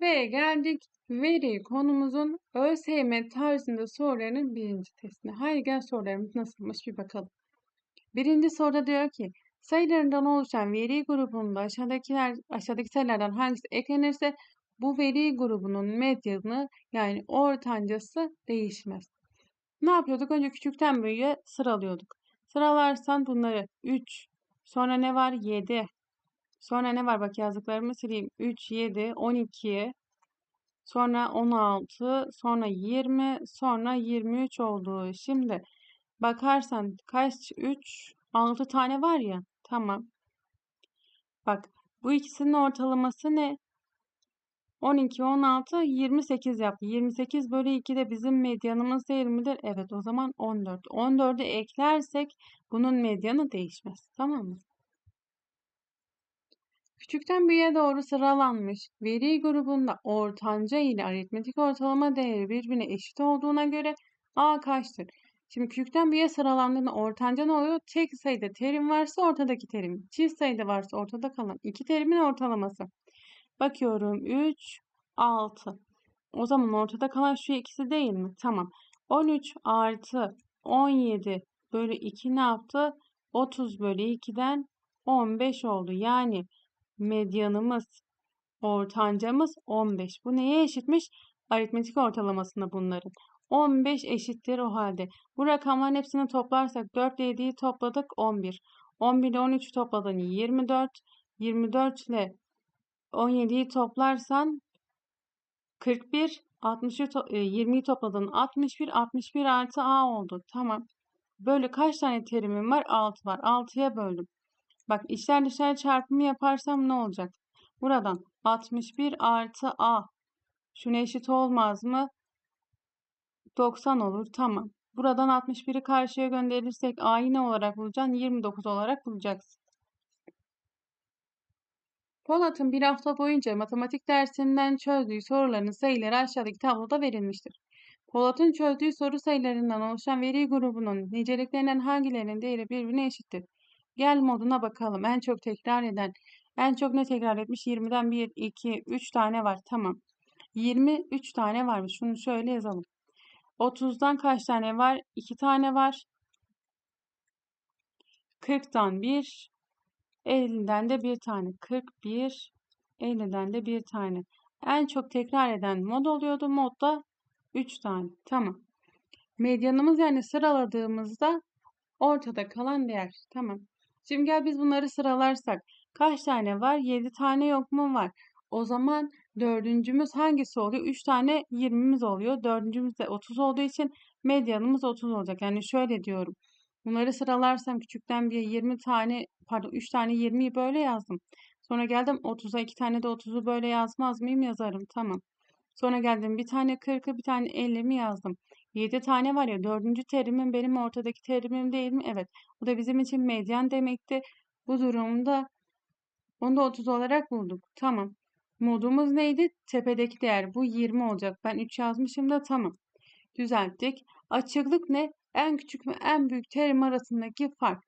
Ve geldik veri konumuzun ÖSYM tarzında sorularının birinci testine. Haydi gel sorularımız nasılmış bir bakalım. Birinci soruda diyor ki sayılarından oluşan veri grubunda aşağıdakiler aşağıdaki sayılardan hangisi eklenirse bu veri grubunun medyanı yani ortancası değişmez. Ne yapıyorduk? Önce küçükten büyüğe sıralıyorduk. Sıralarsan bunları 3, sonra ne var? 7, sonra ne var? Bak yazdıklarımı sileyim. 3, 7, 12, sonra 16, sonra 20, sonra 23 oldu. Şimdi bakarsan kaç? 3, 6 tane var ya. Tamam. Bak bu ikisinin ortalaması ne? 12, 16, 28 yaptı. 28 bölü 2 de bizim medyanımız değil midir? Evet o zaman 14. 14'ü eklersek bunun medyanı değişmez. Tamam mı? Küçükten büyüğe doğru sıralanmış veri grubunda ortanca ile aritmetik ortalama değeri birbirine eşit olduğuna göre A kaçtır? Şimdi küçükten büyüğe sıralandığında ortanca ne oluyor? Tek sayıda terim varsa ortadaki terim. Çift sayıda varsa ortada kalan iki terimin ortalaması. Bakıyorum 3, 6. O zaman ortada kalan şu ikisi değil mi? Tamam. 13 artı 17 bölü 2 ne yaptı? 30 bölü 2'den 15 oldu. Yani medyanımız, ortancamız 15. Bu neye eşitmiş? Aritmetik ortalamasında bunların. 15 eşittir o halde. Bu rakamların hepsini toplarsak 4 ile 7'yi topladık 11. 11 ile 13'ü topladın 24. 24 ile 17'yi toplarsan 41, 60'ı 20'yi topladın 61, 61 artı A oldu. Tamam. Böyle kaç tane terimim var? 6 var. 6'ya böldüm. Bak içler dışlar çarpımı yaparsam ne olacak? Buradan 61 artı A. Şuna eşit olmaz mı? 90 olur. Tamam. Buradan 61'i karşıya gönderirsek A'yı ne olarak bulacaksın? 29 olarak bulacaksın. Polat'ın bir hafta boyunca matematik dersinden çözdüğü soruların sayıları aşağıdaki tabloda verilmiştir. Polat'ın çözdüğü soru sayılarından oluşan veri grubunun niceliklerinden hangilerinin değeri birbirine eşittir? Gel moduna bakalım. En çok tekrar eden. En çok ne tekrar etmiş? 20'den 1, 2, 3 tane var. Tamam. 23 tane varmış. Şunu şöyle yazalım. 30'dan kaç tane var? 2 tane var. 40'tan 1, 50'den de bir tane. 41, 50'den de bir tane. En çok tekrar eden mod oluyordu. Modda 3 tane. Tamam. Medyanımız yani sıraladığımızda ortada kalan değer. Tamam. Şimdi gel biz bunları sıralarsak. Kaç tane var? 7 tane yok mu var? O zaman dördüncümüz hangisi oluyor? 3 tane 20'miz oluyor. Dördüncümüz de 30 olduğu için medyanımız 30 olacak. Yani şöyle diyorum. Bunları sıralarsam küçükten bir 20 tane pardon 3 tane 20'yi böyle yazdım. Sonra geldim 30'a 2 tane de 30'u böyle yazmaz mıyım? Yazarım. Tamam. Sonra geldim bir tane 40'ı bir tane 50'mi yazdım. 7 tane var ya dördüncü terimim benim ortadaki terimim değil mi? Evet. Bu da bizim için medyan demekti. Bu durumda onu da 30 olarak bulduk. Tamam. Modumuz neydi? Tepedeki değer. Bu 20 olacak. Ben 3 yazmışım da tamam. Düzelttik. Açıklık ne? En küçük ve en büyük terim arasındaki fark.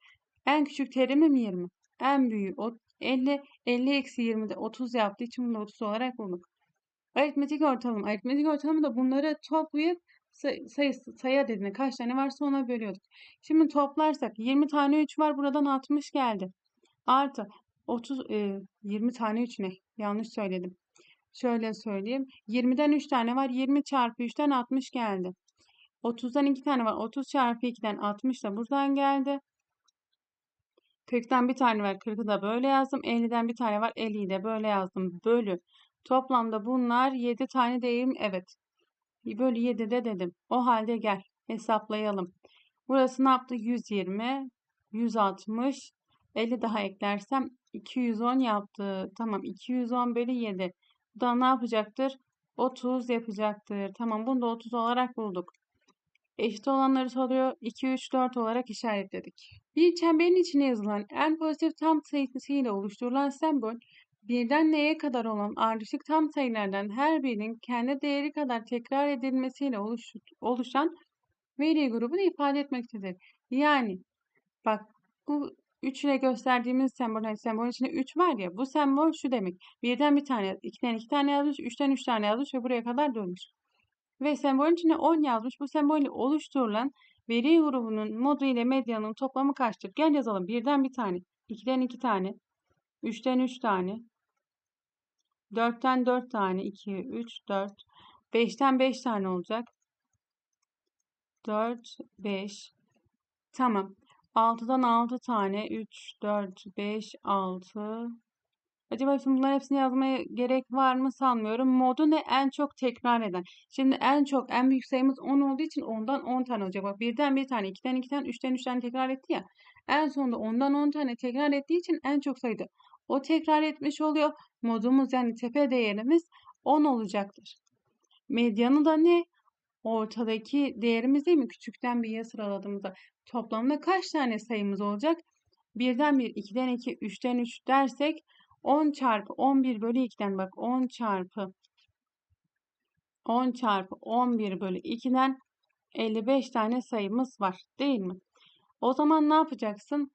En küçük terimim 20. En büyüğü 50. 50 eksi 20'de 30 yaptığı için bunu 30 olarak bulduk. Aritmetik ortalama. Aritmetik ortalama da bunları toplayıp sayısı, sayı adedine kaç tane varsa ona bölüyorduk. Şimdi toplarsak 20 tane 3 var. Buradan 60 geldi. Artı 30 e, 20 tane 3 ne? Yanlış söyledim. Şöyle söyleyeyim. 20'den 3 tane var. 20 çarpı 3'ten 60 geldi. 30'dan 2 tane var. 30 çarpı 2'den 60 da buradan geldi. 40'tan bir tane var. 40'ı da böyle yazdım. 50'den bir tane var. 50'yi de böyle yazdım. Bölü. Toplamda bunlar 7 tane değil mi? Evet. Bölü 7 de dedim. O halde gel. Hesaplayalım. Burası ne yaptı? 120, 160, 50 daha eklersem 210 yaptı. Tamam 210 bölü 7. Bu da ne yapacaktır? 30 yapacaktır. Tamam bunu da 30 olarak bulduk. Eşit olanları soruyor. 2, 3, 4 olarak işaretledik. Bir çemberin içine yazılan en pozitif tam sayısıyla oluşturulan sembol birden neye kadar olan ardışık tam sayılardan her birinin kendi değeri kadar tekrar edilmesiyle oluşan veri grubunu ifade etmektedir. Yani bak bu 3 ile gösterdiğimiz sembol, hani sembolün içinde 3 var ya bu sembol şu demek. Birden bir tane, ikiden iki tane yazmış, üçten üç tane yazmış ve buraya kadar durmuş. Ve sembolün içine 10 yazmış. Bu sembolü oluşturulan veri grubunun modu ile medyanın toplamı kaçtır? Gel yazalım. Birden bir tane, ikiden iki tane, üçten üç tane, dörtten dört tane, iki, üç, dört, beşten beş tane olacak. Dört, beş. Tamam. 6'dan 6 tane. 3, 4, 5, 6. Acaba şimdi bunların hepsini yazmaya gerek var mı sanmıyorum. Modu ne? En çok tekrar eden. Şimdi en çok, en büyük sayımız 10 olduğu için ondan 10 tane olacak. Bak birden bir tane, ikiden iki tane, üçten üç tane tekrar etti ya. En sonunda ondan 10 tane tekrar ettiği için en çok sayıda. O tekrar etmiş oluyor. Modumuz yani tepe değerimiz 10 olacaktır. Medyanı da ne? ortadaki değerimiz değil mi? Küçükten bir'ye sıraladığımızda toplamda kaç tane sayımız olacak? Birden 1, 2'den 2, 3'ten 3 dersek 10 çarpı 11 bölü 2'den bak 10 çarpı 10 çarpı 11 bölü 2'den 55 tane sayımız var değil mi? O zaman ne yapacaksın?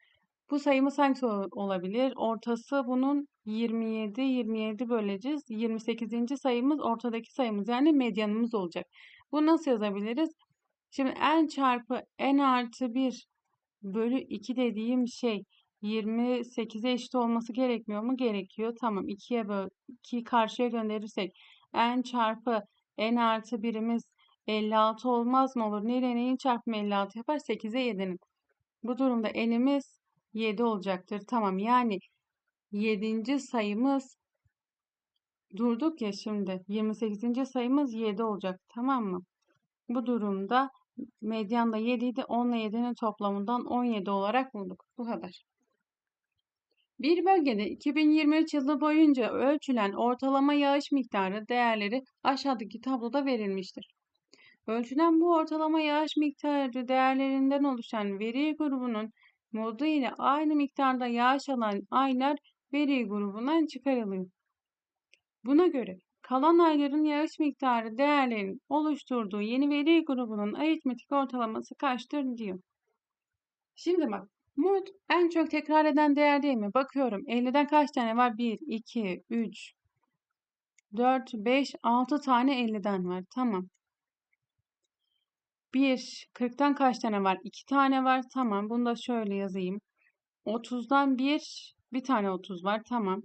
Bu sayımız hangisi olabilir? Ortası bunun 27, 27 böleceğiz. 28. sayımız ortadaki sayımız yani medyanımız olacak. Bu nasıl yazabiliriz? Şimdi n çarpı n artı 1 bölü 2 dediğim şey 28'e eşit olması gerekmiyor mu? Gerekiyor. Tamam 2'ye böl 2'yi karşıya gönderirsek n çarpı n artı 1'imiz 56 olmaz mı olur? Neyle neyin çarpımı 56 yapar? 8'e 7'nin. Bu durumda n'imiz 7 olacaktır. Tamam yani 7. sayımız durduk ya şimdi. 28. sayımız 7 olacak. Tamam mı? Bu durumda medyan da 7 idi. 10 ile 7'nin toplamından 17 olarak bulduk. Bu kadar. Bir bölgede 2023 yılı boyunca ölçülen ortalama yağış miktarı değerleri aşağıdaki tabloda verilmiştir. Ölçülen bu ortalama yağış miktarı değerlerinden oluşan veri grubunun modu ile aynı miktarda yağış alan aylar veri grubundan çıkarılıyor. Buna göre kalan ayların yağış miktarı değerlerinin oluşturduğu yeni veri grubunun aritmetik ortalaması kaçtır diyor. Şimdi bak mod en çok tekrar eden değer değil mi? Bakıyorum 50'den kaç tane var? 1, 2, 3, 4, 5, 6 tane 50'den var. Tamam. 1, 40'tan kaç tane var? 2 tane var. Tamam. Bunu da şöyle yazayım. 30'dan 1, bir tane 30 var. Tamam.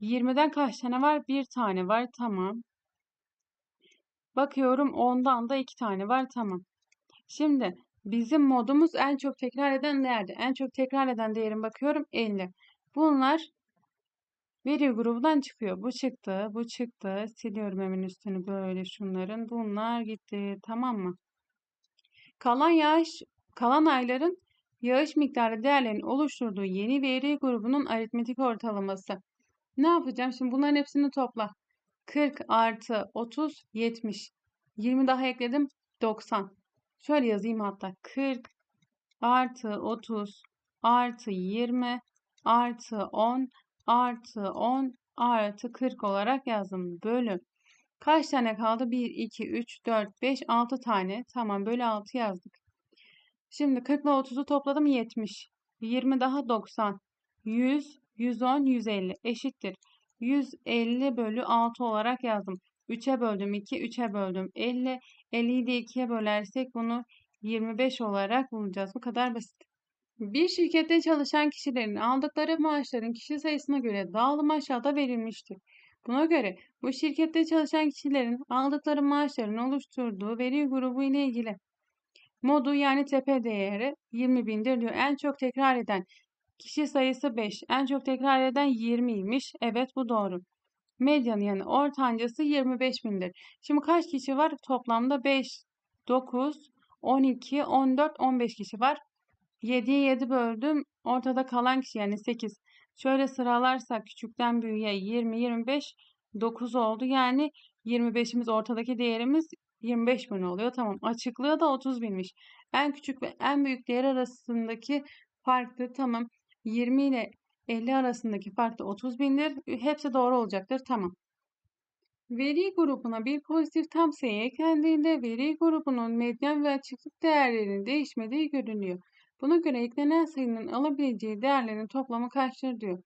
20'den kaç tane var? Bir tane var. Tamam. Bakıyorum 10'dan da iki tane var. Tamam. Şimdi bizim modumuz en çok tekrar eden nerede? En çok tekrar eden değerim bakıyorum 50. Bunlar veri grubundan çıkıyor. Bu çıktı, bu çıktı. Siliyorum hemen üstünü böyle şunların. Bunlar gitti. Tamam mı? Kalan yağış, kalan ayların yağış miktarı değerlerinin oluşturduğu yeni veri grubunun aritmetik ortalaması. Ne yapacağım? Şimdi bunların hepsini topla. 40 artı 30 70. 20 daha ekledim 90. Şöyle yazayım hatta. 40 artı 30 artı 20 artı 10 artı 10 artı 40 olarak yazdım. Bölü. Kaç tane kaldı? 1, 2, 3, 4, 5, 6 tane. Tamam bölü 6 yazdık. Şimdi 40 ile 30'u topladım 70. 20 daha 90. 100, 110, 150 eşittir. 150 bölü 6 olarak yazdım. 3'e böldüm 2, 3'e böldüm 50. 50'yi de 2'ye bölersek bunu 25 olarak bulacağız. Bu kadar basit. Bir şirkette çalışan kişilerin aldıkları maaşların kişi sayısına göre dağılım aşağıda verilmiştir. Buna göre bu şirkette çalışan kişilerin aldıkları maaşların oluşturduğu veri grubu ile ilgili modu yani tepe değeri 20 bindir diyor. En çok tekrar eden Kişi sayısı 5. En çok tekrar eden 20'ymiş. Evet bu doğru. Medyanı yani ortancası 25 bindir. Şimdi kaç kişi var? Toplamda 5, 9, 12, 14, 15 kişi var. 7'ye 7 böldüm. Ortada kalan kişi yani 8. Şöyle sıralarsak küçükten büyüğe 20, 25, 9 oldu. Yani 25'imiz ortadaki değerimiz 25 bin oluyor. Tamam açıklığı da 30 binmiş. En küçük ve en büyük değer arasındaki farklı tamam. 20 ile 50 arasındaki fark da 30 bindir. Hepsi doğru olacaktır. Tamam. Veri grubuna bir pozitif tam sayı eklendiğinde veri grubunun medyan ve açıklık değerlerinin değişmediği görünüyor. Buna göre eklenen sayının alabileceği değerlerin toplamı kaçtır diyor.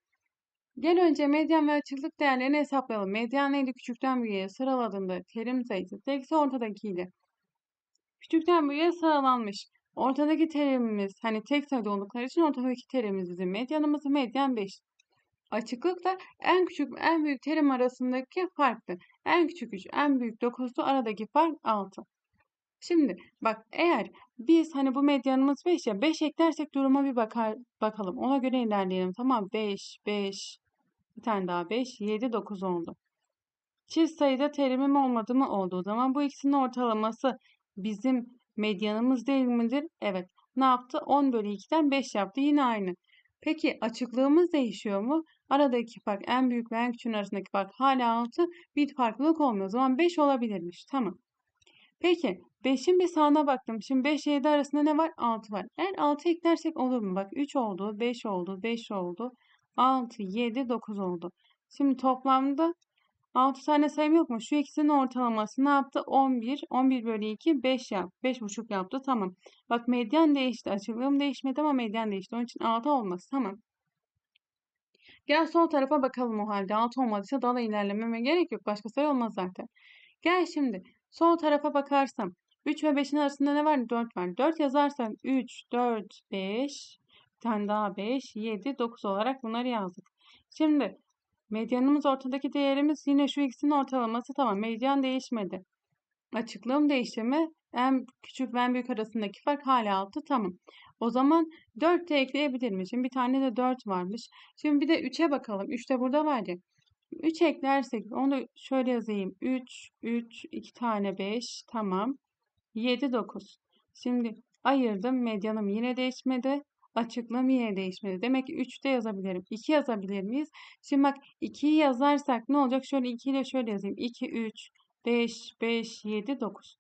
Gel önce medyan ve açıklık değerlerini hesaplayalım. Medyan neydi? Küçükten büyüğe sıraladığında terim sayısı tekse ortadakiydi. Küçükten büyüğe sıralanmış. Ortadaki terimimiz hani tek sayıda oldukları için ortadaki terimimiz bizim medyanımız medyan 5. Açıklık da en küçük en büyük terim arasındaki farktı. En küçük 3, en büyük 9'du. Aradaki fark 6. Şimdi bak eğer biz hani bu medyanımız 5 ya 5 eklersek duruma bir bakar bakalım. Ona göre ilerleyelim. Tamam 5, 5, bir tane daha 5, 7, 9 oldu. Çift sayıda terimim olmadı mı olduğu zaman bu ikisinin ortalaması bizim medyanımız değil midir? Evet. Ne yaptı? 10 bölü 2'den 5 yaptı. Yine aynı. Peki açıklığımız değişiyor mu? Aradaki fark en büyük ve en küçüğün arasındaki fark hala 6. Bir farklılık olmuyor. O zaman 5 olabilirmiş. Tamam. Peki 5'in bir sağına baktım. Şimdi 5 7 arasında ne var? 6 var. Eğer 6 eklersek olur mu? Bak 3 oldu, 5 oldu, 5 oldu, 6, 7, 9 oldu. Şimdi toplamda 6 tane sayım yok mu? Şu ikisinin ortalaması ne yaptı? 11. 11 bölü 2 5 yap. 5,5 yaptı. Tamam. Bak medyan değişti. Açılığım değişmedi ama medyan değişti. Onun için 6 olmaz. Tamam. Gel sol tarafa bakalım o halde. 6 olmadıysa daha da ilerlememe gerek yok. Başka sayı olmaz zaten. Gel şimdi sol tarafa bakarsam 3 ve 5'in arasında ne var? 4 var. 4 yazarsam 3, 4, 5, bir tane daha 5, 7, 9 olarak bunları yazdık. Şimdi medyanımız ortadaki değerimiz yine şu ikisinin ortalaması tamam. Medyan değişmedi. Açıklığım değişti mi? En küçük ve en büyük arasındaki fark hala 6 tamam. O zaman 4 de ekleyebilir? Şimdi bir tane de 4 varmış. Şimdi bir de 3'e bakalım. 3 de burada var ya. 3 eklersek onu şöyle yazayım. 3, 3, 2 tane 5 tamam. 7, 9. Şimdi ayırdım. Medyanım yine değişmedi. Açıklığım yine değişmedi. Demek ki 3 de yazabilirim. 2 yazabilir miyiz? Şimdi bak 2'yi yazarsak ne olacak? Şöyle 2 ile şöyle yazayım. 2, 3, 5, 5, 7, 9.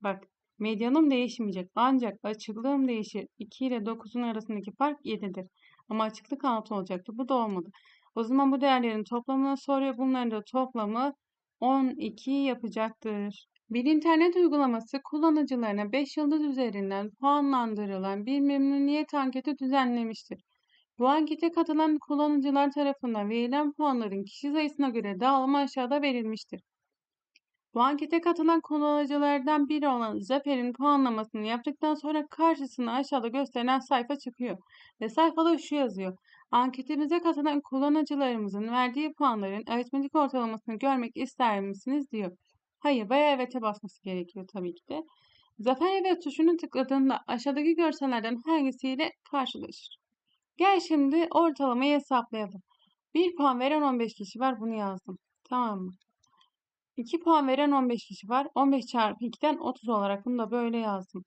Bak medyanım değişmeyecek. Ancak açıklığım değişir. 2 ile 9'un arasındaki fark 7'dir. Ama açıklık 6 olacaktı. Bu da olmadı. O zaman bu değerlerin toplamını soruyor. Bunların da toplamı 12 yapacaktır. Bir internet uygulaması kullanıcılarına 5 yıldız üzerinden puanlandırılan bir memnuniyet anketi düzenlemiştir. Bu ankete katılan kullanıcılar tarafından verilen puanların kişi sayısına göre dağılımı aşağıda verilmiştir. Bu ankete katılan kullanıcılardan biri olan Zafer'in puanlamasını yaptıktan sonra karşısına aşağıda gösterilen sayfa çıkıyor. Ve sayfada şu yazıyor. Anketimize katılan kullanıcılarımızın verdiği puanların aritmetik ortalamasını görmek ister misiniz diyor. Hayır veya evet'e basması gerekiyor tabii ki de. Zafer evet tuşunu tıkladığında aşağıdaki görsellerden hangisiyle karşılaşır? Gel şimdi ortalamayı hesaplayalım. 1 puan veren 15 kişi var. Bunu yazdım. Tamam mı? 2 puan veren 15 kişi var. 15 çarpı 2'den 30 olarak bunu da böyle yazdım.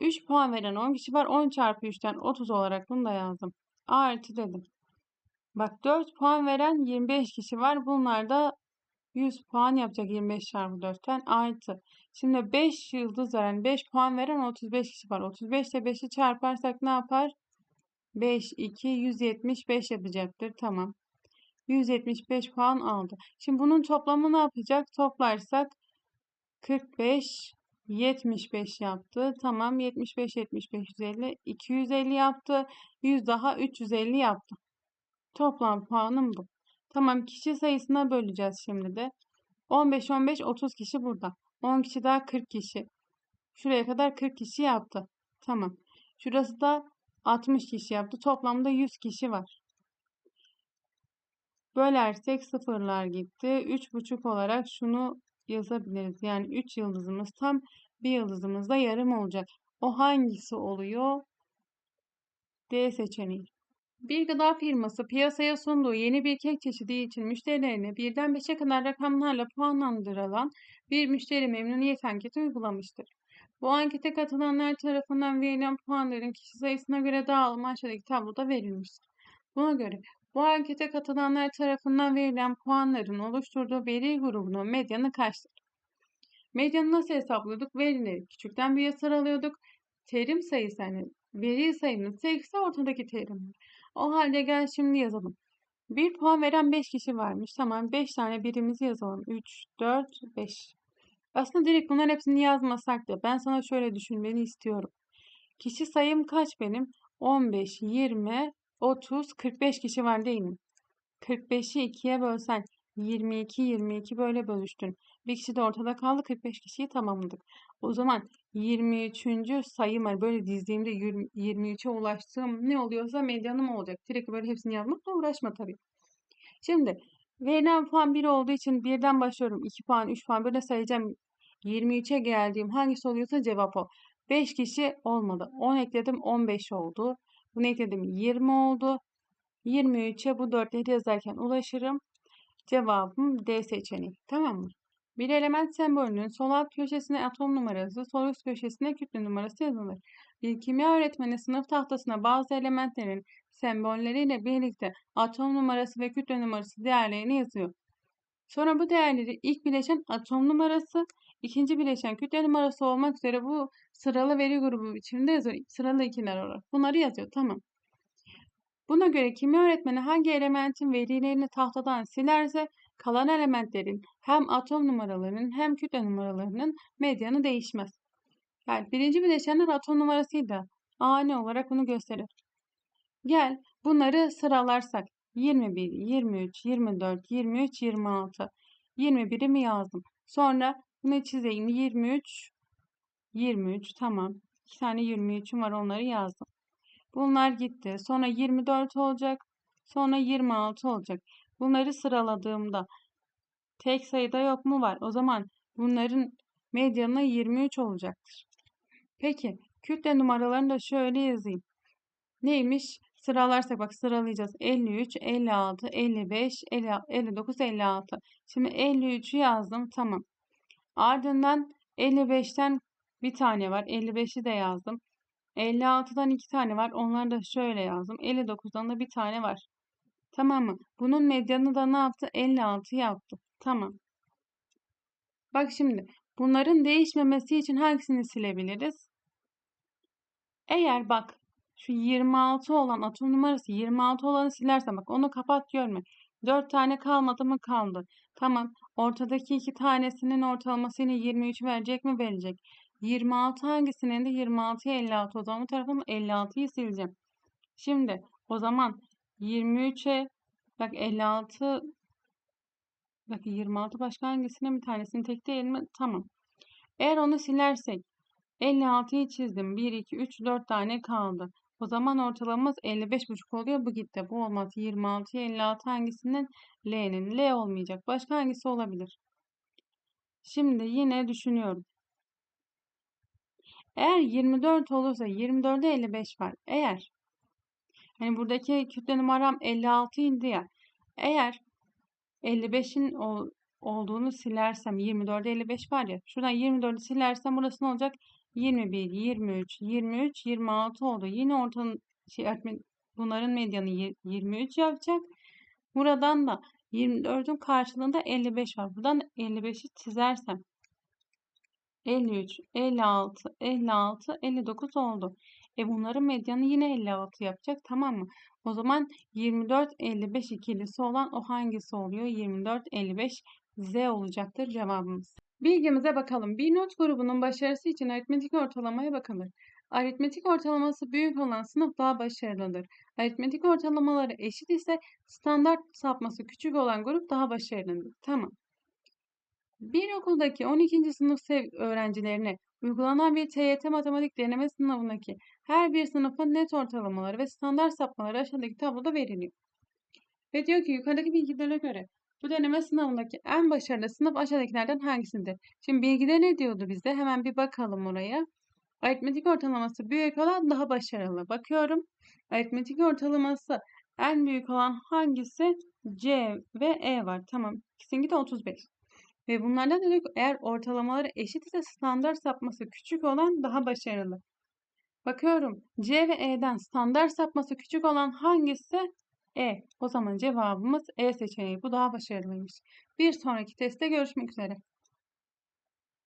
3 puan veren 10 kişi var. 10 çarpı 3'ten 30 olarak bunu da yazdım. Artı dedim. Bak 4 puan veren 25 kişi var. Bunlar da 100 puan yapacak 25 çarpı 4'ten artı. Şimdi 5 yıldız veren 5 puan veren 35 kişi var. 35 ile 5'i çarparsak ne yapar? 5, 2, 175 yapacaktır. Tamam. 175 puan aldı. Şimdi bunun toplamı ne yapacak? Toplarsak 45, 75 yaptı. Tamam 75, 75, 150, 250 yaptı. 100 daha 350 yaptı. Toplam puanım bu. Tamam kişi sayısına böleceğiz şimdi de. 15, 15, 30 kişi burada. 10 kişi daha 40 kişi. Şuraya kadar 40 kişi yaptı. Tamam. Şurası da 60 kişi yaptı. Toplamda 100 kişi var. Bölersek sıfırlar gitti. 3,5 olarak şunu yazabiliriz. Yani 3 yıldızımız tam bir yıldızımız da yarım olacak. O hangisi oluyor? D seçeneği. Bir gıda firması piyasaya sunduğu yeni bir kek çeşidi için müşterilerine birden 5'e kadar rakamlarla puanlandırılan bir müşteri memnuniyet anketi uygulamıştır. Bu ankete katılanlar tarafından verilen puanların kişi sayısına göre dağılımı aşağıdaki tabloda verilmiştir. Buna göre bu ankete katılanlar tarafından verilen puanların oluşturduğu veri grubunun medyanı kaçtır? Medyanı nasıl hesaplıyorduk? Verileri küçükten büyüğe sıralıyorduk. Terim sayısı yani veri sayımız ise ortadaki terimler. O halde gel şimdi yazalım. Bir puan veren 5 kişi varmış. Tamam 5 tane birimizi yazalım. 3, 4, 5. Aslında direkt bunların hepsini yazmasak da ben sana şöyle düşünmeni istiyorum. Kişi sayım kaç benim? 15, 20, 30, 45 kişi var değil mi? 45'i 2'ye bölsen 22, 22 böyle bölüştün. Bir kişi de ortada kaldı. 45 kişiyi tamamladık. O zaman 23. sayım var. Böyle dizdiğimde 23'e ulaştığım ne oluyorsa medyanım olacak. Direkt böyle hepsini yazmakla uğraşma tabii. Şimdi verilen puan 1 olduğu için birden başlıyorum. 2 puan, 3 puan böyle sayacağım. 23'e geldiğim hangisi oluyorsa cevap o. 5 kişi olmadı. 10 ekledim 15 oldu. Bunu ekledim 20 oldu. 23'e bu dörtleri yazarken ulaşırım. Cevabım D seçeneği. Tamam mı? Bir element sembolünün sol alt köşesine atom numarası, sol üst köşesine kütle numarası yazılır. Bir kimya öğretmeni sınıf tahtasına bazı elementlerin sembolleriyle birlikte atom numarası ve kütle numarası değerlerini yazıyor. Sonra bu değerleri ilk bileşen atom numarası, ikinci bileşen kütle numarası olmak üzere bu sıralı veri grubu biçiminde yazıyor. Sıralı ikiler olarak. Bunları yazıyor. Tamam. Buna göre kimya öğretmeni hangi elementin verilerini tahtadan silerse kalan elementlerin hem atom numaralarının hem kütle numaralarının medyanı değişmez. Yani birinci bileşenler atom numarasıydı. Ani olarak bunu gösterir. Gel bunları sıralarsak 21, 23, 24, 23, 26. 21'i mi yazdım? Sonra bunu çizeyim. 23, 23 tamam. İki tane 23'üm var onları yazdım. Bunlar gitti. Sonra 24 olacak. Sonra 26 olacak. Bunları sıraladığımda tek sayıda yok mu var? O zaman bunların medyanı 23 olacaktır. Peki kütle numaralarını da şöyle yazayım. Neymiş? Sıralarsak bak sıralayacağız. 53, 56, 55, 59, 56. Şimdi 53'ü yazdım. Tamam. Ardından 55'ten bir tane var. 55'i de yazdım. 56'dan iki tane var. Onları da şöyle yazdım. 59'dan da bir tane var. Tamam mı? Bunun medyanı da ne yaptı? 56 yaptı. Tamam. Bak şimdi bunların değişmemesi için hangisini silebiliriz? Eğer bak şu 26 olan atom numarası 26 olanı silersen bak onu kapat görme. 4 tane kalmadı mı kaldı. Tamam. Ortadaki iki tanesinin ortalaması yine 23 verecek mi verecek. 26 hangisinin de 26'ya 56 o zaman bu tarafım 56'yı sileceğim. Şimdi o zaman 23'e bak 56 bak 26 başka hangisine bir tanesini tek değil mi? Tamam. Eğer onu silersek 56'yı çizdim. 1, 2, 3, 4 tane kaldı. O zaman ortalamamız 55,5 oluyor. Bu gitti. Bu olmaz. 26'ya 56 hangisinin? L'nin. L olmayacak. Başka hangisi olabilir? Şimdi yine düşünüyorum. Eğer 24 olursa 24'e 55 var. Eğer hani buradaki kütle numaram 56 indi ya. Eğer 55'in ol, olduğunu silersem 24'e 55 var ya. Şuradan 24'ü silersem burası ne olacak? 21, 23, 23, 26 oldu. Yine ortanın şey bunların medyanı 23 yapacak. Buradan da 24'ün karşılığında 55 var. Buradan 55'i çizersem 53, 56, 56, 59 oldu. E bunların medyanı yine 56 yapacak tamam mı? O zaman 24, 55 ikilisi olan o hangisi oluyor? 24, 55 Z olacaktır cevabımız. Bilgimize bakalım. Bir not grubunun başarısı için aritmetik ortalamaya bakılır. Aritmetik ortalaması büyük olan sınıf daha başarılıdır. Aritmetik ortalamaları eşit ise standart sapması küçük olan grup daha başarılıdır. Tamam. Bir okuldaki 12. sınıf öğrencilerine uygulanan bir TYT matematik deneme sınavındaki her bir sınıfın net ortalamaları ve standart sapmaları aşağıdaki tabloda veriliyor. Ve diyor ki yukarıdaki bilgilere göre bu deneme sınavındaki en başarılı sınıf aşağıdakilerden hangisidir? Şimdi bilgide ne diyordu bize? Hemen bir bakalım oraya. Aritmetik ortalaması büyük olan daha başarılı. Bakıyorum. Aritmetik ortalaması en büyük olan hangisi? C ve E var. Tamam. İkisininki de 35. Ve bunlardan dedik eğer ortalamaları eşit ise standart sapması küçük olan daha başarılı. Bakıyorum C ve E'den standart sapması küçük olan hangisi? E. O zaman cevabımız E seçeneği. Bu daha başarılıymış. Bir sonraki testte görüşmek üzere.